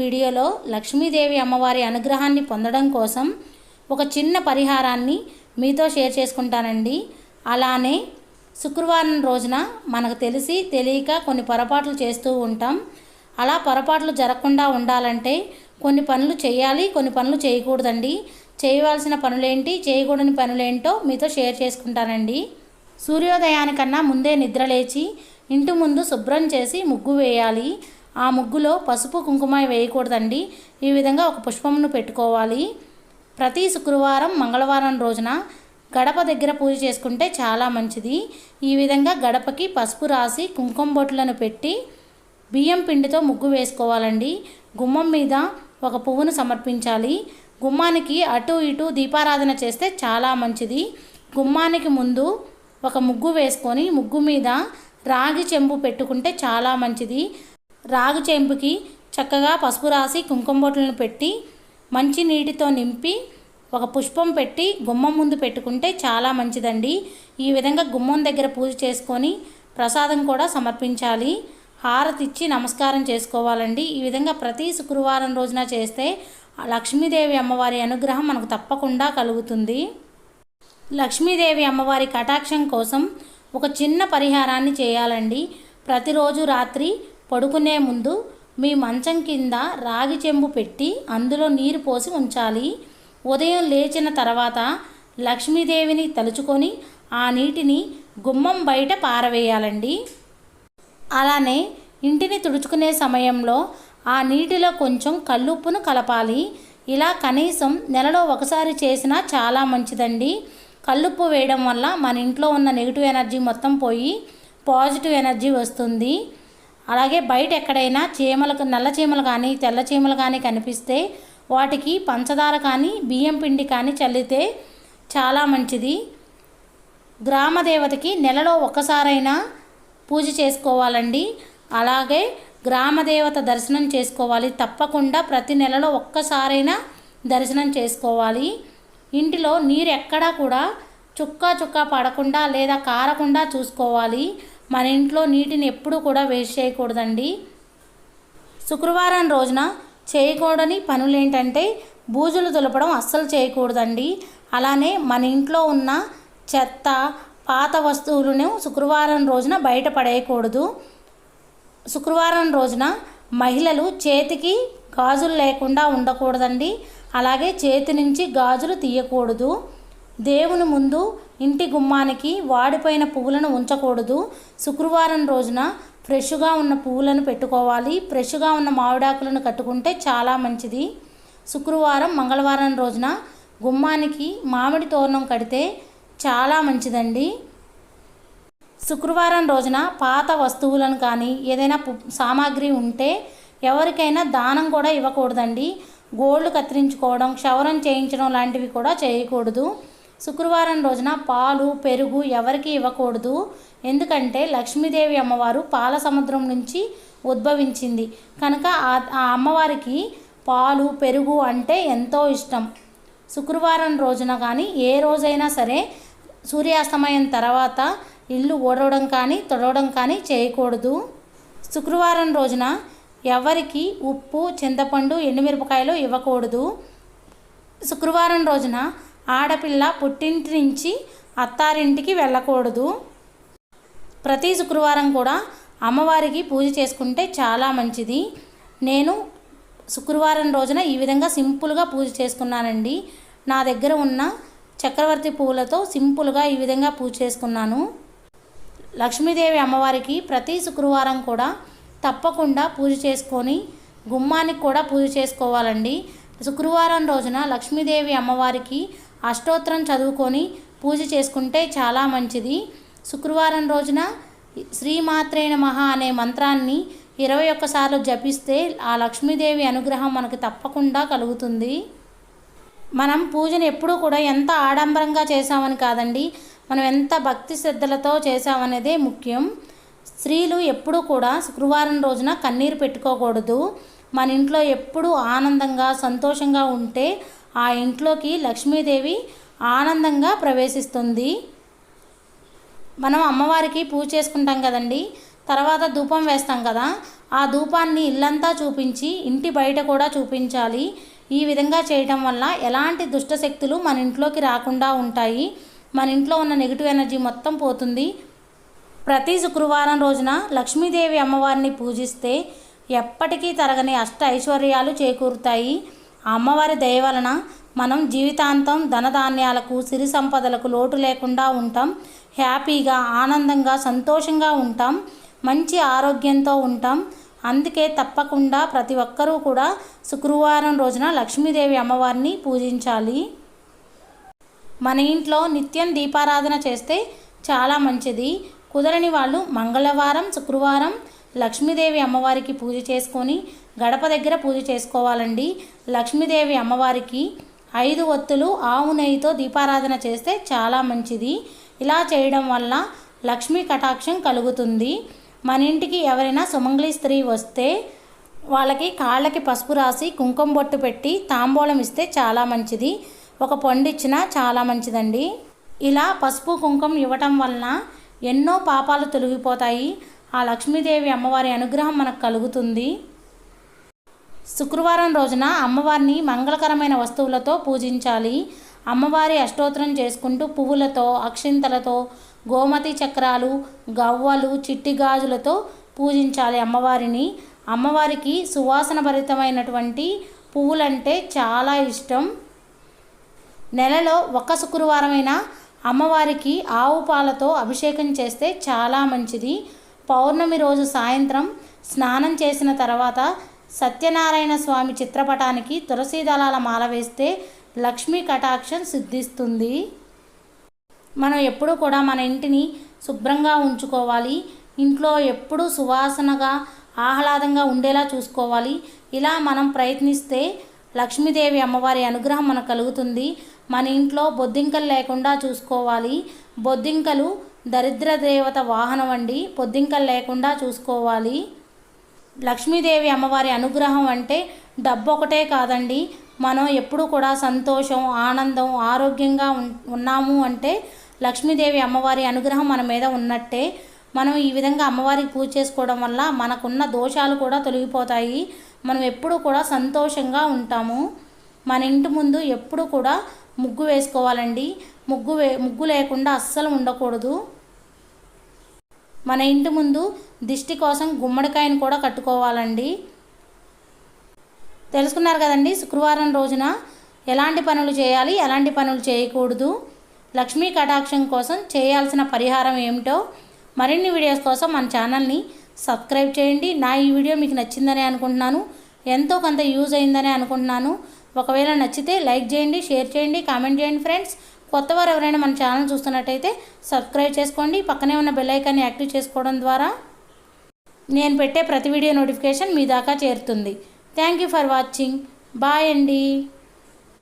వీడియోలో లక్ష్మీదేవి అమ్మవారి అనుగ్రహాన్ని పొందడం కోసం ఒక చిన్న పరిహారాన్ని మీతో షేర్ చేసుకుంటానండి. అలానే శుక్రవారం రోజున మనకు తెలిసి తెలియక కొన్ని పొరపాట్లు చేస్తూ ఉంటాం. అలా పొరపాట్లు జరగకుండా ఉండాలంటే కొన్ని పనులు చేయాలి కొన్ని పనులు చేయకూడదండి. చేయవలసిన పనులేంటి చేయకూడని పనులేంటో మీతో షేర్ చేసుకుంటానండి. సూర్యోదయానికన్నా ముందే నిద్రలేచి ఇంటి ముందు శుభ్రం చేసి ముగ్గు వేయాలి. ఆ ముగ్గులో పసుపు కుంకుమ వేయకూడదండి. ఈ విధంగా ఒక పుష్పమును పెట్టుకోవాలి. ప్రతి శుక్రవారం మంగళవారం రోజున గడప దగ్గర పూజ చేసుకుంటే చాలా మంచిది. ఈ విధంగా గడపకి పసుపు రాసి కుంకుమ బొట్లను పెట్టి బియ్యం పిండితో ముగ్గు వేసుకోవాలండి. గుమ్మం మీద ఒక పువ్వును సమర్పించాలి. గుమ్మానికి అటు ఇటు దీపారాధన చేస్తే చాలా మంచిది. గుమ్మానికి ముందు ఒక ముగ్గు వేసుకొని ముగ్గు మీద రాగి చెంబు పెట్టుకుంటే చాలా మంచిది. రాగి చెంపుకి చక్కగా పసుపు రాసి కుంకుమ బొట్లను పెట్టి మంచి నీటితో నింపి ఒక పుష్పం పెట్టి గుమ్మం ముందు పెట్టుకుంటే చాలా మంచిదండి. ఈ విధంగా గుమ్మం దగ్గర పూజ చేసుకొని ప్రసాదం కూడా సమర్పించాలి. హారతి ఇచ్చి నమస్కారం చేసుకోవాలండి. ఈ విధంగా ప్రతి శుక్రవారం రోజున చేస్తే లక్ష్మీదేవి అమ్మవారి అనుగ్రహం మనకు తప్పకుండా కలుగుతుంది. లక్ష్మీదేవి అమ్మవారి కటాక్షం కోసం ఒక చిన్న పరిహారాన్ని చేయాలండి. ప్రతిరోజు రాత్రి పడుకునే ముందు మీ మంచం కింద రాగి చెంబు పెట్టి అందులో నీరు పోసి ఉంచాలి. ఉదయం లేచిన తర్వాత లక్ష్మీదేవిని తలుచుకొని ఆ నీటిని గుమ్మం బయట పారవేయాలండి. అలానే ఇంటిని తుడుచుకునే సమయంలో ఆ నీటిలో కొంచెం కల్లుప్పును కలపాలి. ఇలా కనీసం నెలలో ఒకసారి చేసినా చాలా మంచిదండి. కల్లుప్పు వేయడం వల్ల మన ఇంట్లో ఉన్న నెగిటివ్ ఎనర్జీ మొత్తం పోయి పాజిటివ్ ఎనర్జీ వస్తుంది. అలాగే బయట ఎక్కడైనా చీమలకు నల్ల చీమలు కానీ తెల్ల చీమలు కానీ కనిపిస్తే వాటికి పంచదార కానీ బియ్యం పిండి కానీ చల్లితే చాలా మంచిది. గ్రామదేవతకి నెలలో ఒక్కసారైనా పూజ చేసుకోవాలండి. అలాగే గ్రామదేవత దర్శనం చేసుకోవాలి. తప్పకుండా ప్రతి నెలలో ఒక్కసారైనా దర్శనం చేసుకోవాలి. ఇంటిలో నీరు ఎక్కడా కూడా చుక్క చుక్క పడకుండా లేదా కారకుండా చూసుకోవాలి. మన ఇంట్లో నీటిని ఎప్పుడూ కూడా వేస్ట్ చేయకూడదండి. శుక్రవారం రోజున చేయకూడని పనులు ఏంటంటే బూజులు దులపడం అస్సలు చేయకూడదండి. అలానే మన ఇంట్లో ఉన్న చెత్త పాత వస్తువులను శుక్రవారం రోజున బయట పడేయకూడదు. శుక్రవారం రోజున మహిళలు చేతికి గాజులు లేకుండా ఉండకూడదండి. అలాగే చేతి నుంచి గాజులు తీయకూడదు. దేవుని ముందు ఇంటి గుమ్మానికి వాడిపోయిన పువ్వులను ఉంచకూడదు. శుక్రవారం రోజున ఫ్రెష్గా ఉన్న పువ్వులను పెట్టుకోవాలి. ఫ్రెష్గా ఉన్న మామిడాకులను కట్టుకుంటే చాలా మంచిది. శుక్రవారం మంగళవారం రోజున గుమ్మానికి మామిడి తోరణం కడితే చాలా మంచిదండి. శుక్రవారం రోజున పాత వస్తువులను కానీ ఏదైనా పు- సామాగ్రి ఉంటే ఎవరికైనా దానం కూడా ఇవ్వకూడదండి. గోళ్ళు కత్తిరించుకోవడం క్షవరం చేయించడం లాంటివి కూడా చేయకూడదు. శుక్రవారం రోజున పాలు పెరుగు ఎవరికి ఇవ్వకూడదు. ఎందుకంటే లక్ష్మీదేవి అమ్మవారు పాల సముద్రం నుంచి ఉద్భవించింది. కనుక ఆ అమ్మవారికి పాలు పెరుగు అంటే ఎంతో ఇష్టం. శుక్రవారం రోజున కానీ ఏ రోజైనా సరే సూర్యాస్తమయం తర్వాత ఇల్లు ఓడవడం కానీ తొడవడం కానీ చేయకూడదు. శుక్రవారం రోజున ఎవరికి ఉప్పు చింతపండు ఎండుమిరపకాయలు ఇవ్వకూడదు. శుక్రవారం రోజున ఆడపిల్ల పుట్టింటి నుంచి అత్తారింటికి వెళ్ళకూడదు. ప్రతి శుక్రవారం కూడా అమ్మవారికి పూజ చేసుకుంటే చాలా మంచిది. నేను శుక్రవారం రోజున ఈ విధంగా సింపుల్గా పూజ చేసుకున్నానండి. నా దగ్గర ఉన్న చక్రవర్తి పువ్వులతో సింపుల్గా ఈ విధంగా పూజ చేసుకున్నాను. లక్ష్మీదేవి అమ్మవారికి ప్రతి శుక్రవారం కూడా తప్పకుండా పూజ చేసుకొని గుమ్మానికి కూడా పూజ చేసుకోవాలండి. శుక్రవారం రోజున లక్ష్మీదేవి అమ్మవారికి అష్టోత్తరం చదువుకొని పూజ చేసుకుంటే చాలా మంచిది. శుక్రవారం రోజున శ్రీమాత్రే నమః అనే మంత్రాన్ని ఇరవై ఒక్కసార్లు జపిస్తే ఆ లక్ష్మీదేవి అనుగ్రహం మనకు తప్పకుండా కలుగుతుంది. మనం పూజను ఎప్పుడూ కూడా ఎంత ఆడంబరంగా చేసామని కాదండి మనం ఎంత భక్తి శ్రద్ధలతో చేసామనేదే ముఖ్యం. స్త్రీలు ఎప్పుడూ కూడా శుక్రవారం రోజున కన్నీరు పెట్టుకోకూడదు. మన ఇంట్లో ఎప్పుడూ ఆనందంగా సంతోషంగా ఉంటే ఆ ఇంట్లోకి లక్ష్మీదేవి ఆనందంగా ప్రవేశిస్తుంది. మనం అమ్మవారికి పూజ చేసుకుంటాం కదండి. తర్వాత ధూపం వేస్తాం కదా. ఆ ధూపాన్ని ఇల్లంతా చూపించి ఇంటి బయట కూడా చూపించాలి. ఈ విధంగా చేయటం వల్ల ఎలాంటి దుష్ట శక్తులు మన ఇంట్లోకి రాకుండా ఉంటాయి. మన ఇంట్లో ఉన్న నెగిటివ్ ఎనర్జీ మొత్తం పోతుంది. ప్రతి శుక్రవారం రోజున లక్ష్మీదేవి అమ్మవారిని పూజిస్తే ఎప్పటికీ తరగని అష్ట ఐశ్వర్యాలు చేకూరుతాయి. అమ్మవారి దయ వలన మనం జీవితాంతం ధనధాన్యాలకు సిరి సంపదలకు లోటు లేకుండా ఉంటాం. హ్యాపీగా ఆనందంగా సంతోషంగా ఉంటాం. మంచి ఆరోగ్యంతో ఉంటాం. అందుకే తప్పకుండా ప్రతి ఒక్కరూ కూడా శుక్రవారం రోజున లక్ష్మీదేవి అమ్మవారిని పూజించాలి. మన ఇంట్లో నిత్యం దీపారాధన చేస్తే చాలా మంచిది. కుదరని వాళ్ళు మంగళవారం శుక్రవారం లక్ష్మీదేవి అమ్మవారికి పూజ చేసుకొని గడప దగ్గర పూజ చేసుకోవాలండి. లక్ష్మీదేవి అమ్మవారికి ఐదు ఒత్తులు ఆవు నెయ్యితో దీపారాధన చేస్తే చాలా మంచిది. ఇలా చేయడం వల్ల లక్ష్మీ కటాక్షం కలుగుతుంది. మన ఇంటికి ఎవరైనా సుమంగళి స్త్రీ వస్తే వాళ్ళకి కాళ్ళకి పసుపు రాసి కుంకుమ బొట్టు పెట్టి తాంబూలం ఇస్తే చాలా మంచిది. ఒక పండు ఇచ్చినా చాలా మంచిదండి. ఇలా పసుపు కుంకుమ ఇవ్వటం వలన ఎన్నో పాపాలు తొలగిపోతాయి. ఆ లక్ష్మీదేవి అమ్మవారి అనుగ్రహం మనకు కలుగుతుంది. శుక్రవారం రోజున అమ్మవారిని మంగళకరమైన వస్తువులతో పూజించాలి. అమ్మవారి అష్టోత్తరం చేసుకుంటూ పువ్వులతో అక్షింతలతో గోమతి చక్రాలు గవ్వలు చిట్టి గాజులతో పూజించాలి అమ్మవారిని. అమ్మవారికి సువాసన భరితమైనటువంటి పువ్వులంటే చాలా ఇష్టం. నెలలో ఒక శుక్రవారమైన అమ్మవారికి ఆవు పాలతో అభిషేకం చేస్తే చాలా మంచిది. పౌర్ణమి రోజు సాయంత్రం స్నానం చేసిన తర్వాత సత్యనారాయణ స్వామి చిత్రపటానికి తులసి దళాల మాల వేస్తే లక్ష్మీ కటాక్షం సిద్ధిస్తుంది. మనం ఎప్పుడూ కూడా మన ఇంటిని శుభ్రంగా ఉంచుకోవాలి. ఇంట్లో ఎప్పుడూ సువాసనగా ఆహ్లాదంగా ఉండేలా చూసుకోవాలి. ఇలా మనం ప్రయత్నిస్తే లక్ష్మీదేవి అమ్మవారి అనుగ్రహం మనకు కలుగుతుంది. మన ఇంట్లో బొద్దింకలు లేకుండా చూసుకోవాలి. బొద్దింకలు దరిద్ర దేవత వాహనం అండి పొద్దింకలు లేకుండా చూసుకోవాలి. లక్ష్మీదేవి అమ్మవారి అనుగ్రహం అంటే డబ్బు ఒకటే కాదండి. మనం ఎప్పుడు కూడా సంతోషం ఆనందం ఆరోగ్యంగా ఉన్నాము అంటే లక్ష్మీదేవి అమ్మవారి అనుగ్రహం మన మీద ఉన్నట్టే. మనం ఈ విధంగా అమ్మవారికి పూజ చేసుకోవడం వల్ల మనకున్న దోషాలు కూడా తొలగిపోతాయి. మనం ఎప్పుడు కూడా సంతోషంగా ఉంటాము. మన ఇంటి ముందు ఎప్పుడు కూడా ముగ్గు వేసుకోవాలండి. ముగ్గు వే ముగ్గు లేకుండా అస్సలు ఉండకూడదు. మన ఇంటి ముందు దిష్టి కోసం గుమ్మడికాయను కూడా కట్టుకోవాలండి. తెలుసుకున్నారు కదండి శుక్రవారం రోజున ఎలాంటి పనులు చేయాలి ఎలాంటి పనులు చేయకూడదు లక్ష్మీ కటాక్షం కోసం చేయాల్సిన పరిహారం ఏమిటో మరిన్ని వీడియోస్ కోసం మన ఛానల్ని సబ్స్క్రైబ్ చేయండి. నా ఈ వీడియో మీకు నచ్చిందని అనుకుంటున్నాను ఎంతో కొంత యూజ్ అయిందని అనుకుంటున్నాను. ఒకవేళ నచ్చితే లైక్ చేయండి షేర్ చేయండి కామెంట్ చేయండి ఫ్రెండ్స్. కొత్తవారు ఎవరైనా మన ఛానల్ చూస్తున్నట్టయితే సబ్స్క్రైబ్ చేసుకోండి. పక్కనే ఉన్న బెల్ ఐకాన్ని యాక్టివ్ చేసుకోవడం ద్వారా నేను పెట్టే ప్రతి వీడియో నోటిఫికేషన్ మీ దాకా చేరుతుంది. Thank you for watching bye అండి.